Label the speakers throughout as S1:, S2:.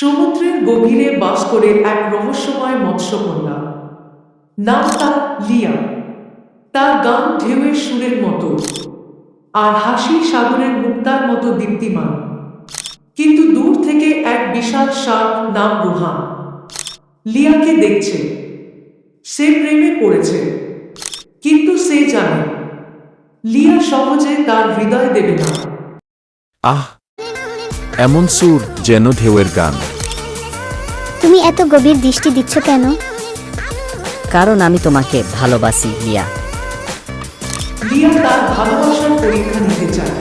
S1: সমুদ্রের গভীরে বাস করে এক রহস্যময় মৎস্যকন্যা। নাম তার লিয়া। তার গান ঢেউয়ের সুরের মতো আর হাসি সাগরের মুক্তার মতো দীপ্তিমান। কিন্তু দূর থেকে এক বিশাল শার্ক নাম রুহান লিয়াকে দেখছে। সে প্রেমে পড়েছে। কিন্তু সে জানে। লিয়া সহজে তার হৃদয় দেবে না।
S2: আহ, এমন সুর যেন ঢেউয়ের গান।
S3: তুমি এত গভীর দৃষ্টি দিচ্ছ কেন?
S4: কারণ আমি তোমাকে ভালোবাসি লিয়া।
S1: লিয়া তার ভালোবাসার পরীক্ষা নিতে চায়।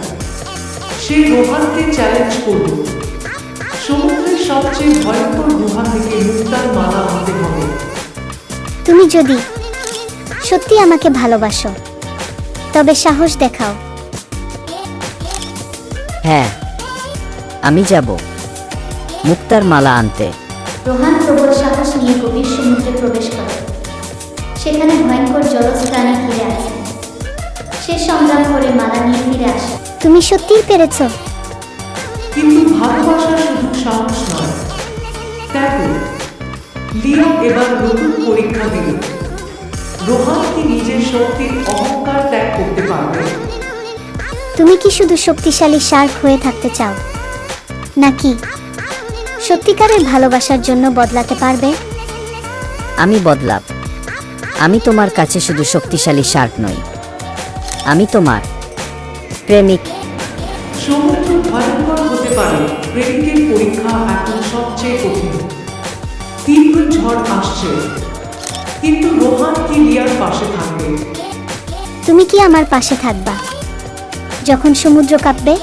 S1: সে রোহানকে চ্যালেঞ্জ করল সমুদ্রের সবচেয়ে ভয়ঙ্কর গুহা থেকে মুক্তার মালা আনতে হবে।
S3: তুমি যদি সত্যি আমাকে ভালোবাসো তবে সাহস দেখাও।
S4: হ্যাঁ আমি যাব মুক্তার মালা আনতে।
S3: রোহান প্রবল সাহস নিয়ে গভীর সমুদ্রে প্রবেশ করে। সেখানে ভয়ঙ্কর প্রাণী ঘিরে আছে। সে সংগ্রাম করে মালা নিয়ে ফিরে আসে। তুমি সত্যিই পেরেছ।
S1: কিন্তু ভালোবাসা শুধু সাহস নয়। দেখো লিয়া এবার নতুন পরীক্ষা দিল। রোহান কি নিজের শক্তির অহংকার ত্যাগ করতে পারবে?
S3: তুমি কি শুধু শক্তিশালী শার্ক হয়ে থাকতে চাও? নাকি সত্যিকারের ভালোবাসার জন্য বদলাতে পারবে?
S4: আমি বদলাব। আমি তোমার কাছে শুধু শক্তিশালী শার্ক নই। আমি তোমার প্রেমিক।
S1: সমুদ্র ভয়ঙ্কর হতে পারে প্রেমিকের পরীক্ষা এখন সবচেয়ে কঠিন। তীব্র ঝড় আসছে কিন্তু রোহান কি লিয়ার পাশে থাকবে?
S3: তুমি কি আমার পাশে থাকবা যখন সমুদ্র কাঁপবে?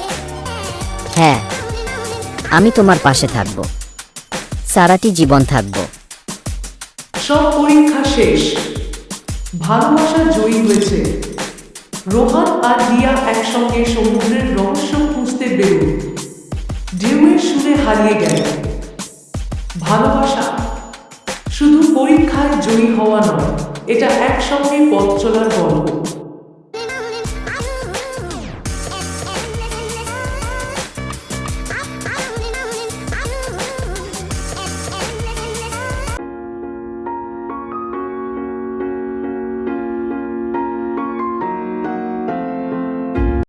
S4: হ্যাঁ। আমি তোমার পাশে থাকব। সারাটি জীবন থাকব।
S1: সব পরীক্ষা শেষ। ভালোবাসা জয়ী হয়েছে। রোহান আর লিয়া একসঙ্গে সমুদ্রের রহস্য খুঁজতে বেরোল ঢেউয়ের সুরে হারিয়ে গেল। ভালোবাসা শুধু পরীক্ষায় জয়ী হওয়া নয়, এটা একসঙ্গে পথ চলার গল্প।